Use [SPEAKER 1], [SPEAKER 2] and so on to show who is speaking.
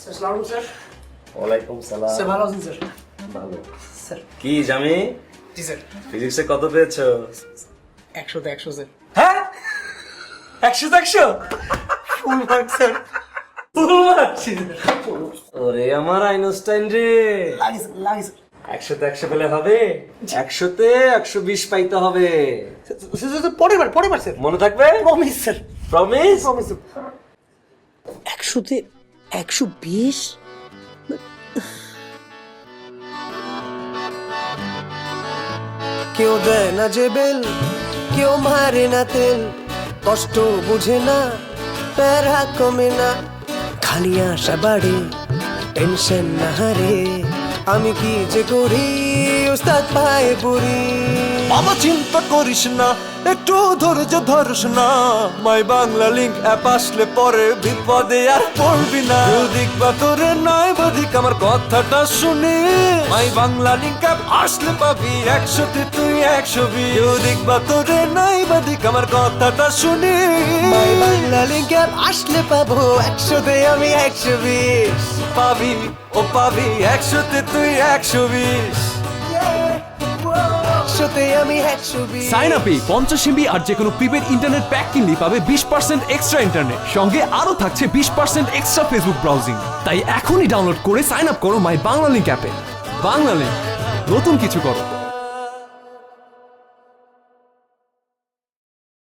[SPEAKER 1] Sir সালাম sir
[SPEAKER 2] ওয়ালাইকুম সালাম
[SPEAKER 1] স্যার ভালো আছেন স্যার
[SPEAKER 2] ভালো
[SPEAKER 1] স্যার
[SPEAKER 2] কি জামি
[SPEAKER 1] জি স্যার
[SPEAKER 2] ফিজিক্সে কত পেয়েছ
[SPEAKER 1] একশোতে একশো স্যার হ্যাঁ একশোতে একশো full mark sir full mark
[SPEAKER 2] ওরে আমার আইনস্টাইন রে
[SPEAKER 1] লাগে স্যার
[SPEAKER 2] একশোতে একশো পেলে হবে একশোতে একশো বিশ পাইতে হবে
[SPEAKER 1] পরের বার পরের বার স্যার
[SPEAKER 2] মনে থাকবে
[SPEAKER 1] প্রমিস স্যার
[SPEAKER 2] প্রমিস
[SPEAKER 1] প্রমিস একশোতে একশো বিশ?
[SPEAKER 3] কেউ দেয় না যে বেল কেউ মারে না তেল। কষ্ট বুঝে না প্যারা কমে না। খালি আশা বাড়ে টেনশন না হারে। আমি কি যে করি ওস্তাদ পায়ে পড়ি
[SPEAKER 4] বাবা চিন্তা করিস না। একটু ধৈর্য ধরস না। মাই বাংলা লিঙ্ক অ্যাপ আসলে পরে বিপদে আর পড়বি না। দিক বা তোরে নয় বধিক আমার কথাটা শুনি। মাই বাংলা লিঙ্ক অ্যাপ আসলে পাবি একশোতে তুই একশো বিশ। দিক বা তোরে নয় বধিক আমার কথাটা শুনি।
[SPEAKER 3] মাই বাংলা লিঙ্ক অ্যাপ আসলে পাবো একশোতে আমি একশো বিশ।
[SPEAKER 4] পাবি ও পাবি একশোতে তুই একশো বিশ।
[SPEAKER 5] সাইন আপে পঞ্চাশ এমবি আর যে কোনো প্রিপেড ইন্টারনেট প্যাক কিনলে পাবে বিশ পার্সেন্ট এক্সট্রা ইন্টারনেট সঙ্গে আরও থাকছে বিশ পার্সেন্ট এক্সট্রা ফেসবুক ব্রাউজিং তাই এখনই ডাউনলোড করে সাইন আপ করো মাই বাংলা লিঙ্ক অ্যাপে বাংলা লিঙ্ক নতুন কিছু করো।